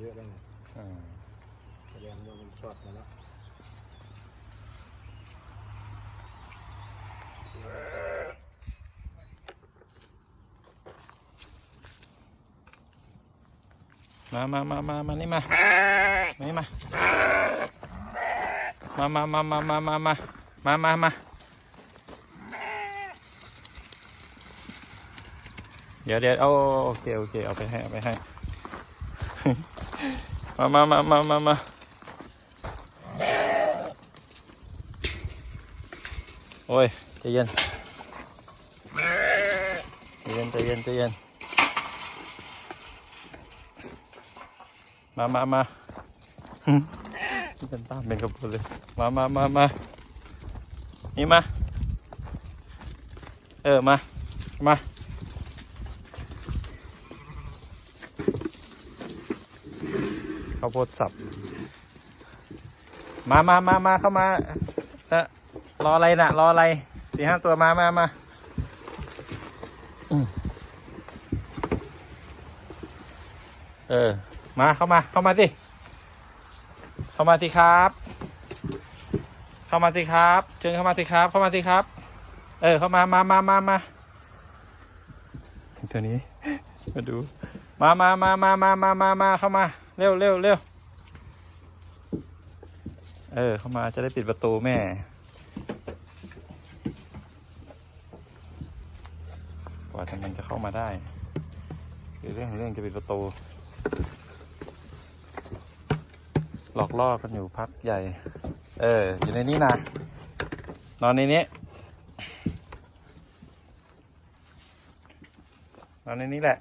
อ่าแสดงว่ามันช็อตมาแล้วมามามามามานี่มานี่มา มามามามามามามามามามาเดี๋ยวเดี๋ยวเอาโอเคโอเคเอาไปให้เอาไปให้ mà mà mà mà mà. Mà ôi tự nhiên. Tự nhiên tự nhiên tự nhiên. Mà mà mà. Chân ta mình gặp rồi mà mà mà mà. Đi má, ờ má, má. ข้าวโพดสับ มามามามาเข้ามาเออรออะไรน่ะ รออะไรสี่ห้าตัวมามามาอืมเออ มาเข้ามาเข้ามาสิเข้ามาสิครับ เข้ามาสิครับเชิญเข้ามาสิครับ เข้ามาสิครับ เออ เข้ามามามามามาตัวนี้ มาดู มามามามามามามามาเข้ามา เร็วเร็วเร็วเออ เข้ามาจะได้ปิดประตูแม่ กว่าจะมันจะเข้ามาได้คือเรื่องของเรื่องจะปิดประตู หลอกล่อกันอยู่พักใหญ่ เออ อยู่ในนี้นะ นอนในนี้ นอนในนี้แหละ